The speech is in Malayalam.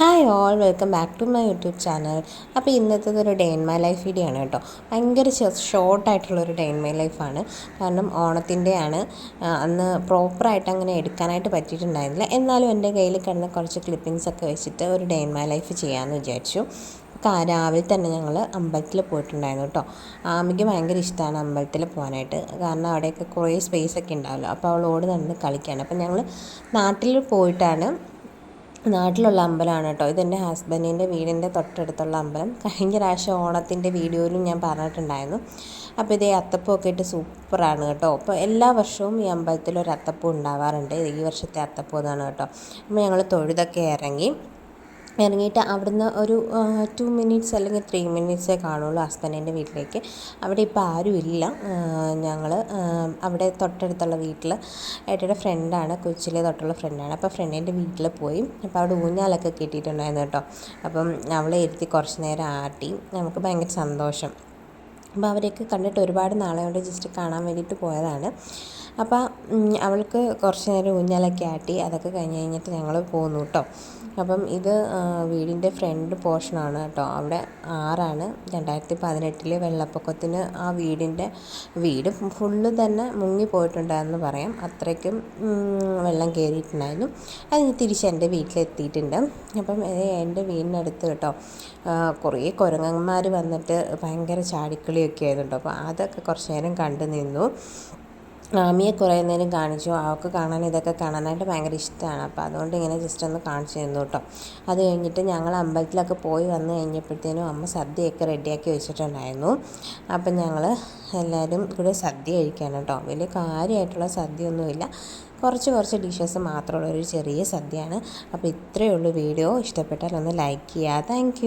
Hi all welcome back to my YouTube channel അപ്പോൾ ഇന്നത്തേത് ഒരു day in my life video ആണ് കേട്ടോ. ഭയങ്കര ഷോർട്ടായിട്ടുള്ളൊരു ഡേ ഇൻ മൈ ലൈഫാണ് കാരണം ഓണത്തിന്റെയാണ് അന്ന് പ്രോപ്പറായിട്ട് അങ്ങനെ എടുക്കാനായിട്ട് പറ്റിയിട്ടുണ്ടായിരുന്നില്ല. എന്നാലും എന്റെ കയ്യിൽ കിടന്ന കുറച്ച് ക്ലിപ്പിങ്സ് ഒക്കെ വെച്ചിട്ട് ഒരു ഡേ ഇൻ മൈ ലൈഫ് ചെയ്യാമെന്ന് വിചാരിച്ചു. രാവിലെ തന്നെ ഞങ്ങൾ അമ്പലത്തിൽ പോയിട്ടുണ്ടായിരുന്നു കേട്ടോ. ആമിക്ക് ഭയങ്കര ഇഷ്ടമാണ് അമ്പലത്തിൽ പോകാനായിട്ട്. കാരണം അവിടെയൊക്കെ കുറേ സ്പേസ് ഒക്കെ ഉണ്ടാവുമല്ലോ അപ്പോൾ അവളോട് നടന്ന് കളിക്കുകയാണ്. അപ്പോൾ ഞങ്ങൾ നാട്ടിൽ പോയിട്ടാണ് നാട്ടിലുള്ള അമ്പലമാണ് കേട്ടോ. ഇതെന്റെ ഹസ്ബൻഡിന്റെ വീടിന്റെ തൊട്ടടുത്തുള്ള അമ്പലം. കഴിഞ്ഞ പ്രാവശ്യം ഓണത്തിന്റെ വീഡിയോയിലും ഞാൻ പറഞ്ഞിട്ടുണ്ടായിരുന്നു. അപ്പോൾ ഇതേ അത്തപ്പമൊക്കെ ഇട്ട് സൂപ്പറാണ് കേട്ടോ. അപ്പോൾ എല്ലാ വർഷവും ഈ അമ്പലത്തിൽ ഒരു അത്തപ്പൂ ഉണ്ടാവാറുണ്ട്. ഈ വർഷത്തെ അത്തപ്പൂ എന്നാണ് കേട്ടോ. അപ്പോൾ ഞങ്ങൾ തൊഴുതൊക്കെ ഇറങ്ങി ഇറങ്ങിയിട്ട് അവിടുന്ന് ഒരു ടു മിനിറ്റ്സ് അല്ലെങ്കിൽ ത്രീ മിനിറ്റ്സേ കാണുള്ളൂ ഹസ്ബൻഡിന്റെ വീട്ടിലേക്ക്. അവിടെ ഇപ്പോൾ ആരും ഇല്ല. ഞങ്ങൾ അവിടെ തൊട്ടടുത്തുള്ള വീട്ടിൽ ഏട്ടയുടെ ഫ്രണ്ടാണ് കൊച്ചിലെ തൊട്ടുള്ള ഫ്രണ്ടാണ് അപ്പോൾ ഫ്രണ്ടിന്റെ വീട്ടിൽ പോയി. അപ്പോൾ അവിടെ ഊഞ്ഞാലൊക്കെ കെട്ടിയിട്ടുണ്ടായിരുന്നു കേട്ടോ. അപ്പം അവളെ ഇരുത്തി കുറച്ച് നേരം ആട്ടി. നമുക്ക് ഭയങ്കര സന്തോഷം. അപ്പോൾ അവരെയൊക്കെ കണ്ടിട്ട് ഒരുപാട് നാളെ ജസ്റ്റ് കാണാൻ വേണ്ടിയിട്ട് പോയതാണ്. അപ്പോൾ അവൾക്ക് കുറച്ച് നേരം ഊഞ്ഞാലൊക്കെ ആട്ടി അതൊക്കെ കഴിഞ്ഞ് കഴിഞ്ഞിട്ട് ഞങ്ങൾ പോന്നു കേട്ടോ. അപ്പം ഇത് വീടിന്റെ ഫ്രണ്ട് പോർഷനാണ് കേട്ടോ. അവിടെ ആറാണ്. രണ്ടായിരത്തി പതിനെട്ടിലെ വെള്ളപ്പൊക്കത്തിന് ആ വീടിന്റെ വീട് ഫുള്ള് തന്നെ മുങ്ങിപ്പോയിട്ടുണ്ടായിരുന്നു പറയാം. അത്രയ്ക്കും വെള്ളം കയറിയിട്ടുണ്ടായിരുന്നു. അത് തിരിച്ച് എന്റെ വീട്ടിലെത്തിയിട്ടുണ്ട്. അപ്പം എന്റെ വീടിനടുത്ത് കേട്ടോ കുറേ കുരങ്ങന്മാർ വന്നിട്ട് ഭയങ്കര ചാടിക്കളിയൊക്കെ ആയിരുന്നു അപ്പോൾ അതൊക്കെ കുറച്ച് നേരം കണ്ടു നിന്നു. ആമിയെ കുറേ നേരം കാണിച്ചു. അവൾക്ക് കാണാൻ ഇതൊക്കെ കാണാനായിട്ട് ഭയങ്കര ഇഷ്ടമാണ്. അപ്പോൾ അതുകൊണ്ട് ഇങ്ങനെ ജസ്റ്റ് ഒന്ന് കാണിച്ചു തന്നു കേട്ടോ. അത് കഴിഞ്ഞിട്ട് ഞങ്ങൾ അമ്പലത്തിലൊക്കെ പോയി വന്ന് കഴിഞ്ഞപ്പോഴത്തേനും അമ്മ സദ്യയൊക്കെ റെഡിയാക്കി വെച്ചിട്ടുണ്ടായിരുന്നു. അപ്പം ഞങ്ങൾ എല്ലാവരും കൂടെ സദ്യ കഴിക്കാണ് കേട്ടോ. വലിയ കാര്യമായിട്ടുള്ള സദ്യയൊന്നുമില്ല. കുറച്ച് കുറച്ച് ഡിഷസ് മാത്രമുള്ള ഒരു ചെറിയ സദ്യയാണ്. അപ്പോൾ ഇത്രയേ ഉള്ളൂ വീഡിയോ. ഇഷ്ടപ്പെട്ടാൽ ഒന്ന് ലൈക്ക് ചെയ്യുക. താങ്ക്